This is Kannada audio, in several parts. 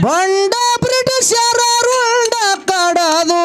ಬಂಡ ಬ್ರಿಟಿಷರ ರುಂಡ ಕಡದು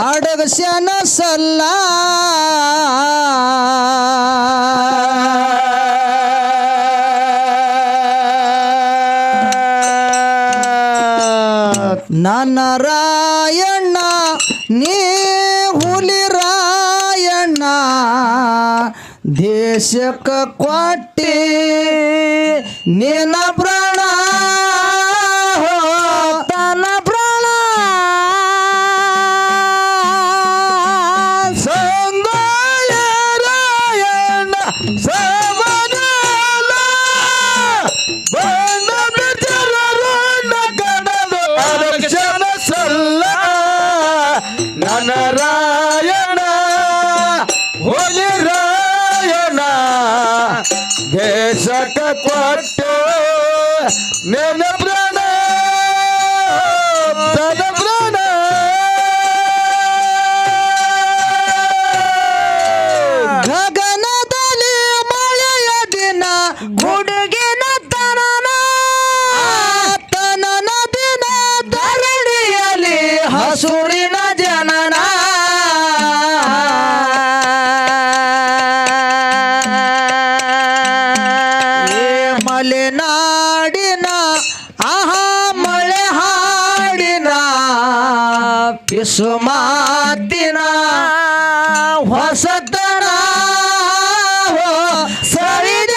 ಅಡಗಸನ ಸಲ್ಲ. ನನ್ನ ನೀ ಹುಲಿ ರಾಯಣ್ಣ ದೇಶಕ್ಕೆ ಕೊಟ್ಟಿ ನಿನ್ನ ಪ್ರಾಣ. ದೇಶಕ ಕೊಟ್ಟು ನೆನ ಪ್ರಾಣ ಮಾತಿನ ಹೊಸತರ ಸರಿದ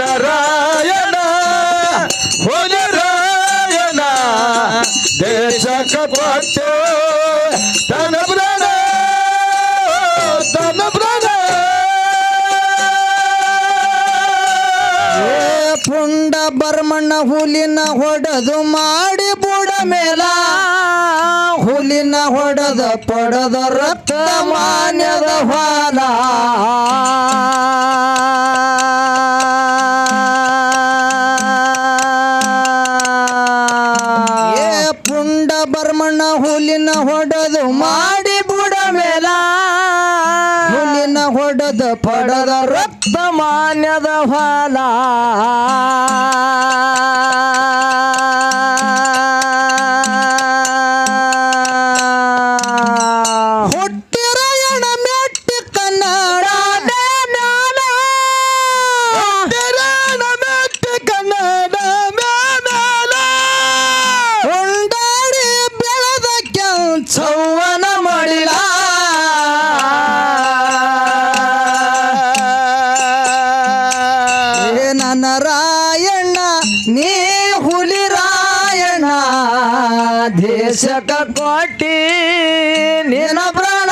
ನರಾಯಣ ಹೋಜರಾಯಣ ದೇಶ ಕಪಟ್ಟೋ ಪುಂಡ ಬರ್ಮಣ್ಣ ಹುಲಿನ ಹೊಡೆದು ಮಾಡಿ ಬುಡ ಮೇಲ. ಹುಲಿನ ಹೊಡೆದ ಪಡೆದ ರಕ್ತ ಮಾನ್ಯದ ಹೊಲ. ದೇಶಕ ಕೊಟ್ಟಿ ನಿನ್ನ ಪ್ರಾಣ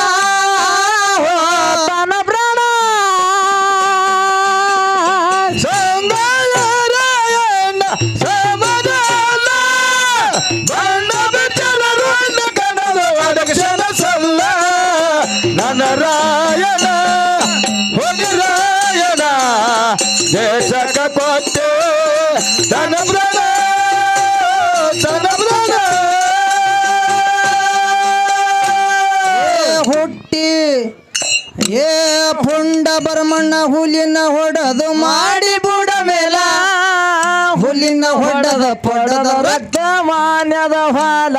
ರಾಮಣ್ಣ ಹುಲಿನ ಹೊಡೆದು ಮಾಡಿ ಬುಡವೆಲ. ಹುಲಿನ ಹೊಡೆದ ಪಡೆದ ರಕ್ತ ಮಾನ್ಯದ ಹೊಲ.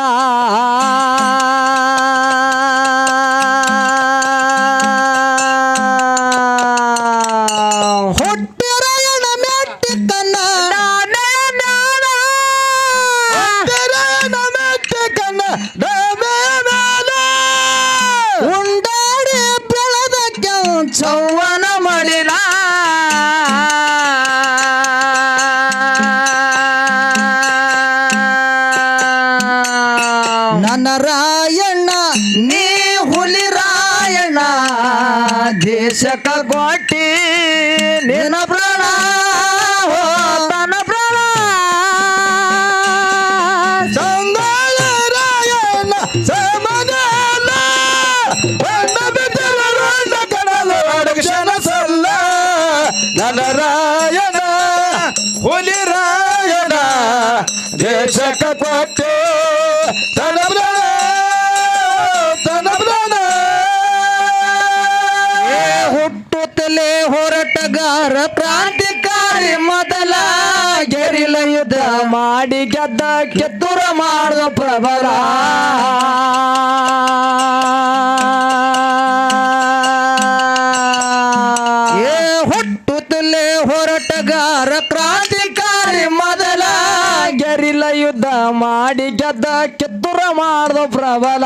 ಘನರಾಯಣ ಹುಲಿರಾಯಣ ದೇಶಕ ಕೊಟ್ಟು ತನ ಪ್ರಾಣ ತನ ಹುಟ್ಟುತ್ತಲೇ ಹೊರಟಗಾರ ಕ್ರಾಂತಿಕಾರಿ ಮೊದಲ ಗೆರಿಲ ಯುದ್ಧ ಮಾಡಿ ಗೆದ್ದ ಕೆತ್ತುರ ಮಾಡುವ ಪ್ರಬಲ. ಯುದ್ಧ ಮಾಡಿ ಗೆದ್ದ ಕಿತ್ತೂರ ಮಾಡ್ದ ಪ್ರಬಲ.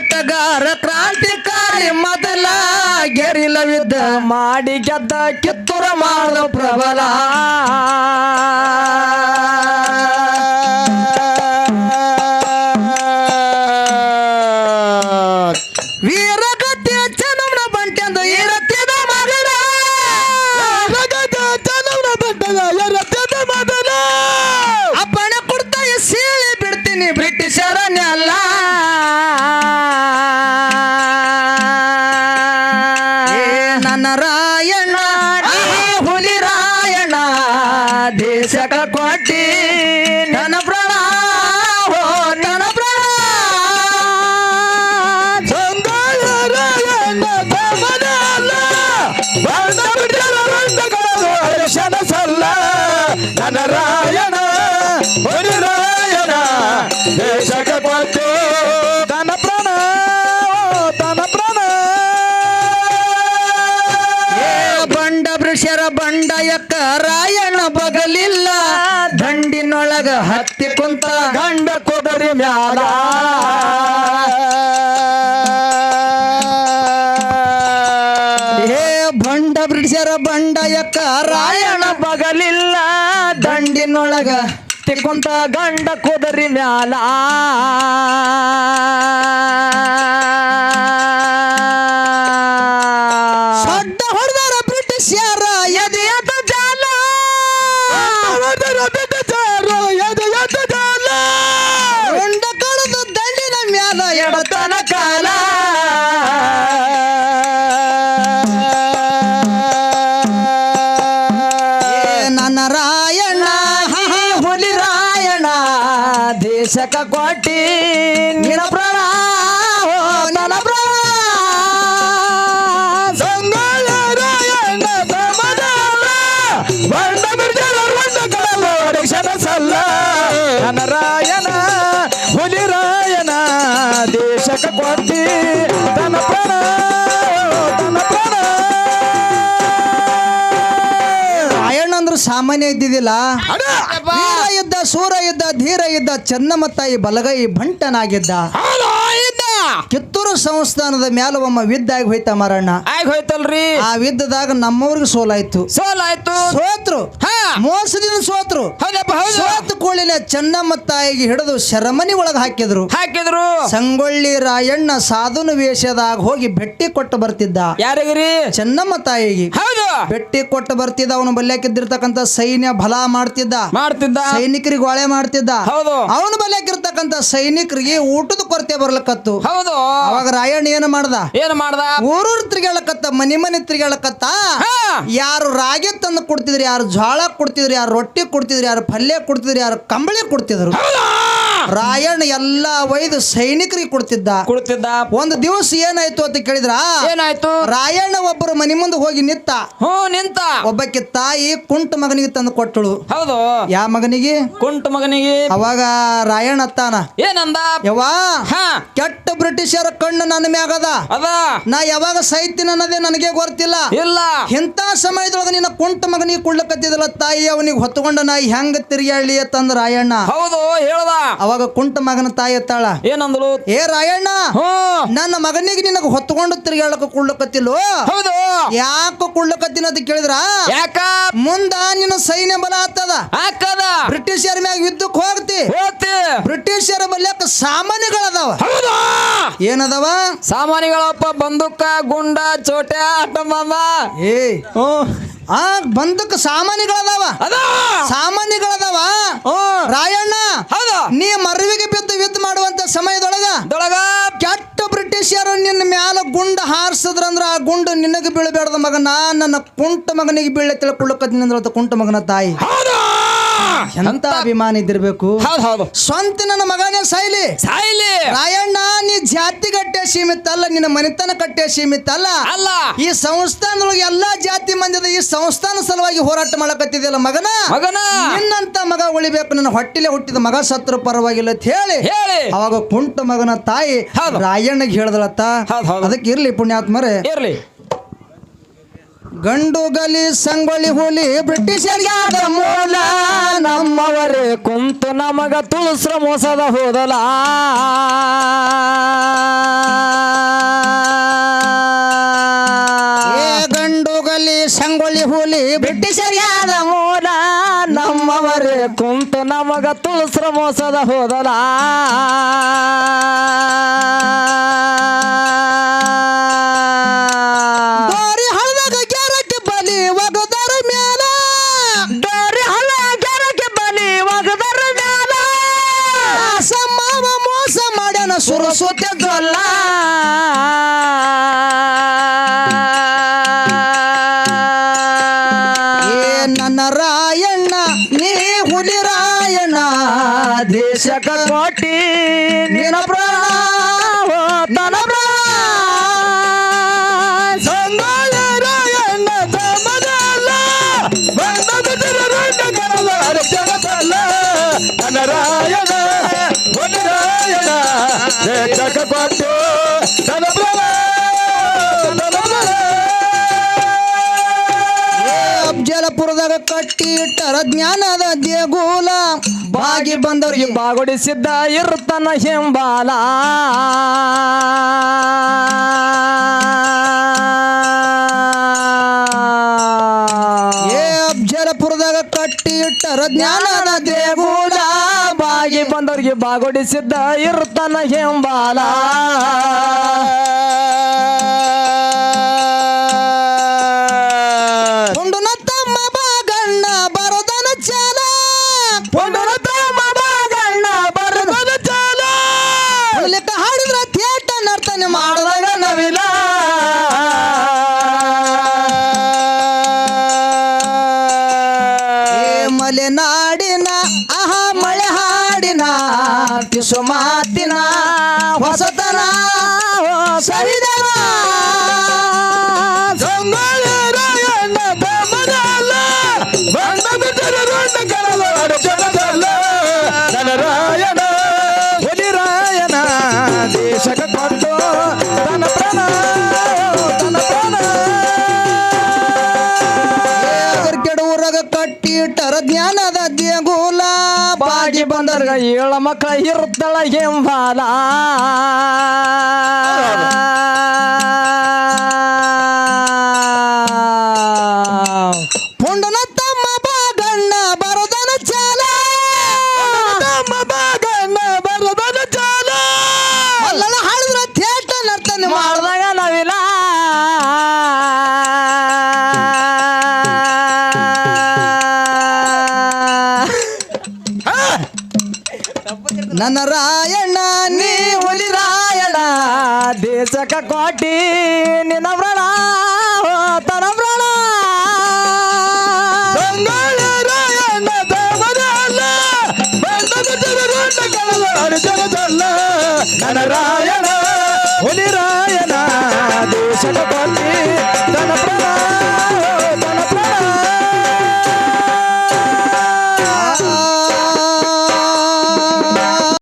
ಹೋರಾಟಗಾರ ಕ್ರಾಂತಿಕಾರಿ ಮೊದಲ ಗೆರಿಲ ಯುದ್ಧ ಮಾಡಿ ಗೆದ್ದ ಕಿತ್ತೂರ ಮಾಡ ಪ್ರಬಲ. ಕೊಟ್ಟು ತನ ಪ್ರಾಣ ಪ್ರಾಣ. ಏ ಬಂಡ ಬೃಷರ ಬಂಡ ರಾಯಣ ಬಗಲಿಲ್ಲ. ದಂಡಿನೊಳಗ ಹತ್ತಿ ಕುಂತ ಗಂಡ ಕೊಡರಿ ಮ್ಯಾಲ. ಏ ಬಂಡ ಬ್ರಿಟಿಷರ ಬಂಡ ಎಕ್ಕ ರಾಯಣ್ಣ ಬಗಲಿಲ್ಲ. ದಂಡಿನೊಳಗ ತಿಕ್ಕುಂತ ಗಂಡ ಕುದರಿ ಮ್ಯಾಲ. ಸಡ್ಡ ಹೊಡೆದಾರ ಬ್ರಿಟಿಷರ ಎದೆಯದ ಜಾಲ. ಅವರ ಬಿಟ್ಟಚಾರು ಎದೆ ಎದ್ದು ಜಾಲ. ಉಂಡ ಕಳೆದು ದಂಡಿನ ಮ್ಯಾಲ ಎಡತನ ಕಾಲ. ನನ್ನ ರಾಯಣ್ಣ ದೇಶಕ ಕೋಟಿ ನಿನ ಸಾಮಾನ್ಯ ಇದ್ದಿದ್ದಿಲ್ಲ! ವೀರ ಯುದ್ಧ ಸೂರ ಯುದ್ಧ ಧೀರ ಯುದ್ಧ ಚನ್ನಮ್ಮ ತಾಯಿ ಬಲಗೈ ಭಂಟನಾಗಿದ್ದ ಇದ್ದ. ಕಿತ್ತೂರು ಸಂಸ್ಥಾನದ ಮ್ಯಾಲ ಒಮ್ಮ ವಿದ್ದಾಗಿ ಹೋಯ್ತ ಮಾರಣ್ಣ. ಆಗಿ ಹೋಯ್ತಲ್ರಿ. ಆ ವಿದ್ದದಾಗ ನಮ್ಮವ್ರಿಗೆ ಸೋಲಾಯ್ತು. ಸೋಲಾಯ್ತು. ಸೋತ್ರು. ಹಾ. ಮೋಸದಿಂದ ಸೋತ್ರು. ಸೋತ್ ಕೂಳಿನ ಚೆನ್ನಮ್ಮ ತಾಯಿಗೆ ಹಿಡಿದು ಶರಮನಿ ಒಳಗೆ ಹಾಕಿದ್ರು. ಹಾಕಿದ್ರು. ಸಂಗೊಳ್ಳಿ ರಾಯಣ್ಣ ಸಾಧುನ ವೇಷದಾಗ ಹೋಗಿ ಭೆಟ್ಟಿ ಕೊಟ್ಟು ಬರ್ತಿದ್ದ. ಯಾರಿಗ್ರಿ? ಚೆನ್ನಮ್ಮ ತಾಯಿಗೆ. ಹೌದು. ಭೆಟ್ಟಿ ಕೊಟ್ಟು ಬರ್ತಿದ್ದ ಅವನು ಬಲ್ಯಾಕಿದ್ದಿರ್ತಕ್ಕಂಥ ಸೈನ್ಯ ಬಲ ಮಾಡ್ತಿದ್ದ. ಮಾಡ್ತಿದ್ದ. ಸೈನಿಕರಿಗೆ ಒಳೆ ಮಾಡ್ತಿದ್ದ. ಹೌದು. ಅವನು ಬಲ್ಯಾಕಿರ್ತಕ್ಕಂಥ ಸೈನಿಕರಿಗೆ ಊಟದ ಕೊರತೆ ಬರ್ಲಕತ್ತು. ಹೌದು. ಅವಾಗ ರಾಯಣ್ಣ ಏನ್ ಮಾಡ್ದ? ಏನ್ ಮಾಡ್ದ? ಊರೂರ್ ತಿರ್ಗಾಳಕತ್ತ ಮನಿ ಮನಿ ತಿರ್ಗಾಳಕತ್ತ ಹಾ. ಯಾರು ರಾಗಿ ತಂದು ಕೊಡ್ತಿದ್ರು ಯಾರು ಜ್ವಾಳ ಕೊಡ್ತಿದ್ರು ಯಾರು ರೊಟ್ಟಿ ಕೊಡ್ತಿದ್ರು ಯಾರು ಪಲ್ಯ ಕೊಡ್ತಿದ್ರು ಯಾರು ಕಂಬಳಿ ಕೊಡ್ತಿದ್ರು. ರಾಯಣ್ಣ ಎಲ್ಲಾ ಒಯ್ದು ಸೈನಿಕರಿಗೆ ಕೊಡ್ತಿದ್ದ. ಕೊಡ್ತಿದ್ದ? ಒಂದು ದಿವಸ ಏನಾಯ್ತು ಅಂತ ಕೇಳಿದ್ರ? ಏನಾಯ್ತು? ರಾಯಣ್ಣ ಒಬ್ಬರು ಮನಿ ಮುಂದೆ ಹೋಗಿ ನಿತ್ತ ಹ್ಞೂ ನಿಂತ. ಒಬ್ಬಕ್ಕೆ ತಾಯಿ ಕುಂಟ ಮಗನಿಗೆ ತಂದು ಕೊಟ್ಟಳು. ಹೌದು. ಯಾ ಮಗನಿಗೆ? ಕುಂಟ ಮಗನಿಗೆ? ಅವಾಗ ರಾಯಣ್ಣ ಅತ್ತಾನ. ಏನಂದ? ಯವ್ವಾ ಕೆಟ್ಟ ಬ್ರಿಟಿಷರ ಕಣ್ಣು ನನ್ನ ಮ್ಯಾಗದ. ಅದ. ನಾ ಯಾವಾಗ ಸಾಯ್ತೀನಿ ಅನ್ನೋದೇ ನನಗೆ ಗೊತ್ತಿಲ್ಲ. ಇಲ್ಲ. ಇಂಥ ಸಮಯದೊಳಗ ನಿನ್ನ ಕುಂಟ ಮಗನಿಗೆ ಕುಳ್ಳಕತ್ತಿದಲ್ಲ ತಾಯಿ ಅವನಿಗೆ ಹೊತ್ತುಕೊಂಡ ನಾ ಹೆಂಗ ತಿರುಗಾಡ್ಲಿ ಅಂತಂದ ರಾಯಣ್ಣ. ಹೌದು ಹೇಳ್ದ. ಅವಾಗ ಕುಂಟ ಮಗನ ತಾಯಿ ಎತ್ತಾಳ. ಏನಂದ್ರು ಏ ರಾಯಣ್ಣ ನನ್ನ ಮಗನಿಗೆ ನಿನಗೆ ಹೊತ್ತುಕೊಂಡು ತಿರುಗಾಡಕ ಕುಳ್ಳಕತ್ತಿಲ್ಲ ಹೌದು. ಯಾಕ ಕುಳ್ಳಕತ್ತಿನ ಅಂತ ಕೇಳಿದ್ರ? ಯಾಕ? ಮುಂದ ನಿನ್ನ ಸೈನ್ಯ ಬಲ ಆಗ್ತದ. ಹಾಕದ ಬ್ರಿಟಿಷರ ಮ್ಯಾಗ ಯುದ್ಧಕ್ಕೆ ಹೋಗ್ತಿ. ಹೋಗ್ತಿ. ಬ್ರಿಟಿಷರ ಬಲ್ಯಾಕ ಸಾಮಾನ್ಯಗಳದಾವ. ಹೌದು. ಏನದಾವ? ಸಾಮಾನ್ಯಗಳಪ್ಪ ಬಂದೂಕ ಗುಂಡ ಚೋಟೆ ಅಟ್ಟಂಬ ಏ ಹ್ಞೂ. ಆ ಬಂದಕ್ಕ ಸಾಮಾನ್ಯಗಳದಾವ. ಅದ? ಸಾಮಾನ್ಯಗಳದಾವ. ರಾಯಣ್ಣ ಹೌದು. ನೀ ಮರವಿಗೆ ಬಿದ್ದು ಯುದ್ಧ ಮಾಡುವಂತ ಸಮಯದೊಳಗ ದೊಳಗ? ಕೆಟ್ಟ ಬ್ರಿಟಿಷರು ನಿನ್ನ ಮ್ಯಾಲ ಗುಂಡು ಹಾರಿಸಿದ್ರಂದ್ರ ಆ ಗುಂಡು ನಿನಗೆ ಬೀಳಬೇಡದ ಮಗನ. ನನ್ನ ಕುಂಟ ಮಗನಿಗೆ ಬೀಳ ತಿಳ್ಕೊಳ್ಳಕತ್ತೀನಿ ಅಂದ್ರ ಕುಂಟ ಮಗನ ತಾಯಿ. ಎಂತ ಅಭಿಮಾನ ಇದ್ದಿರ್ಬೇಕು? ಹೌದು ಹೌದು. ಸ್ವಂತ ನನ್ನ ಮಗನೇ ಸಾಯ್ಲಿ. ಸಾಯ್ಲಿ. ರಾಯಣ್ಣ ನೀ ಜಾತಿ ಕಟ್ಟೆ ಸೀಮಿತ ಅಲ್ಲ ನಿನ್ನ ಮನೆತನ ಕಟ್ಟೆ ಸೀಮಿತ ಅಲ್ಲ. ಅಲ್ಲ ಈ ಸಂಸ್ಥಾನದೊಳಗೆ ಎಲ್ಲಾ ಜಾತಿ ಮಂದಿದ ಈ ಸಂಸ್ಥಾನ ಸಲುವಾಗಿ ಹೋರಾಟ ಮಾಡಕತ್ತಿದೆಯಲ್ಲ ಮಗನ? ಮಗನ. ನಿನ್ನಂತ ಮಗ ಉಳಿಬೇಕು ನನ್ನ ಹೊಟ್ಟಿಲೆ ಹುಟ್ಟಿದ ಮಗ ಸತ್ರ ಪರವಾಗಿಲ್ಲ ಅಂತ ಹೇಳಿ. ಹೇಳಿ. ಅವಾಗ ಕುಂಟ ಮಗನ ತಾಯಿ. ರಾಯಣ್ಣಗೆ ಹೇಳ್ದಳತ್ತ? ಹೌದು, ಹೌದು. ಅದಕ್ಕೆ ಇರ್ಲಿ ಪುಣ್ಯಾತ್ಮರೇ. ಇರ್ಲಿ. ಗಂಡು ಗಲಿ ಸಂಗೊಳ್ಳಿ ಹುಲಿ ಬ್ರಿಟಿಷರ್ಯಾದ ಮೂಲ. ನಮ್ಮವರೇ ಕುಂತು ನಮಗ ತುಳಸ್ರ ಮೋಸದ ಹೋದಲ. ಏ ಗಂಡು ಗಲಿ ಸಂಗೊಳ್ಳಿ ಹುಲಿ ಬ್ರಿಟಿಷರ್ಯಾದ ಮೂಲ. ನಮ್ಮವರೇ ಕುಂತು ನಮಗ ತುಳಸ್ರ ಮೋಸದ ಹೋದಲ. ದೇಶಕ ಕೋಟಿ ನಿನ ಪ್ರಾಣ ತನ ಪ್ರಾಣ ಸಂಗೊಳ್ಳ ರಾಯಣ್ಣ ತಮ್ಮದಲ್ಲ ಬಂದ ಅಫ್ಜಲಪುರದಾಗ ಕಟ್ಟಿ ಇಟ್ಟರ ಜ್ಞಾನದ ದೇಗುಲ. ಬಾಗಿ ಬಂದವ್ರಿಗೆ ಬಾಗೊಡಿಸಿದ್ದ ಇರ್ತನ ಹೆಂಬಾಲ. ಏ ಅಫ್ಜಲಪುರದಾಗ ಕಟ್ಟಿ ಇಟ್ಟರ ಜ್ಞಾನದ ದೇಗುಲ. ಬಾಗಿ ಬಂದವ್ರಿಗೆ ಬಾಗೊಡಿಸಿದ್ದ ಇರ್ತನ ಹಿಂಬಾಲ. ಏಳ ಮಕ್ಕಳ ಇರುತ್ತಳ ಎಂಬಾಲ. ದೇಶಕ ಕೋಟಿ ನಿನ್ನ ವ್ರಣ ತನ ವ್ರಣ ನನ್ನ ರಾಯಣ ಹುಲಿ ರಾಯಣ ದೇಶಕ ಬಂದ